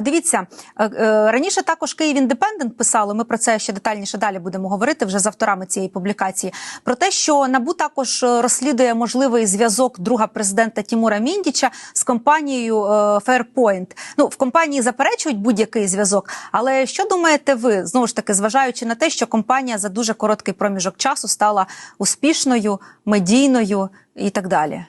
дивіться е, е, раніше також Київ Індепендент писало. Ми про це ще детальніше далі будемо говорити вже з авторами цієї публікації. Про те, що набу також е, розслідує можливий зв'язок друга президента Тімура Міндіча з компанією Fairpoint. Ну в компанії заперечують будь-який зв'язок. Але що думаєте ви знову ж таки, зважаючи на те, що компанія за дуже короткий проміжок часу стала успішною, медійною і так далі?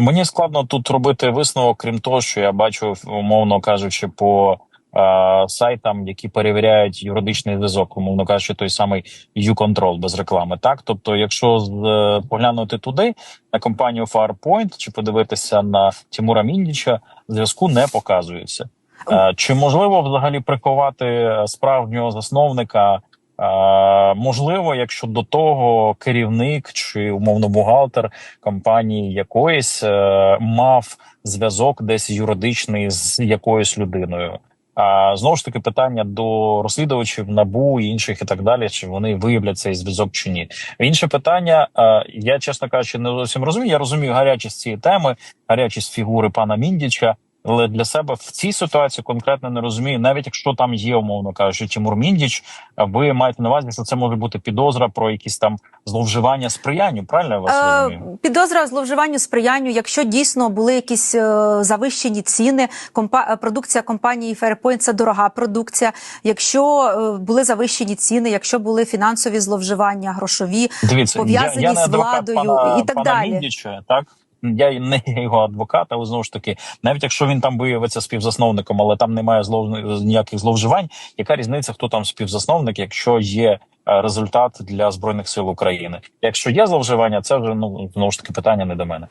Мені складно тут робити висновок, крім того, що я бачу, умовно кажучи, по е, сайтам, які перевіряють юридичний зв'язок, умовно кажучи, той самий U-Control без реклами. Так, тобто, якщо е, поглянути туди на компанію Farpoint чи подивитися на Тимура Міндіча, зв'язку не показується. Е, чи можливо взагалі приховати е, справжнього засновника? Е, можливо, якщо до того керівник чи умовно бухгалтер компанії якоїсь е, мав зв'язок десь юридичний з якоюсь людиною. А знову ж таки питання до розслідувачів набу і інших і так далі, чи вони виявлять цей зв'язок чи ні. Інше питання, е, я чесно кажучи, не зовсім розумію. Я розумію гарячість цієї теми, гарячість фігури пана Міндіча. Але для себе в цій ситуації конкретно не розумію, навіть якщо там є, умовно кажучи, Тимур Міндіч, ви маєте на увазі, що це може бути підозра про якісь там зловживання сприянню. Правильно я вас розумію? Е, підозра зловживанню сприянню, якщо дійсно були якісь е, завищені ціни, компа е, продукція компанії Fairpoint – це дорога продукція. Якщо були завищені ціни, якщо були фінансові зловживання, грошові, Дивіться, я, пов'язані я не з владою пана, і так пана далі. Міндіча, так. Я не його адвокат, але знову ж таки, навіть якщо він там виявиться співзасновником, але там немає злов... ніяких зловживань. Яка різниця, хто там співзасновник, якщо є е, результат для збройних сил України? Якщо є зловживання, це вже ну знову ж таки питання не до мене.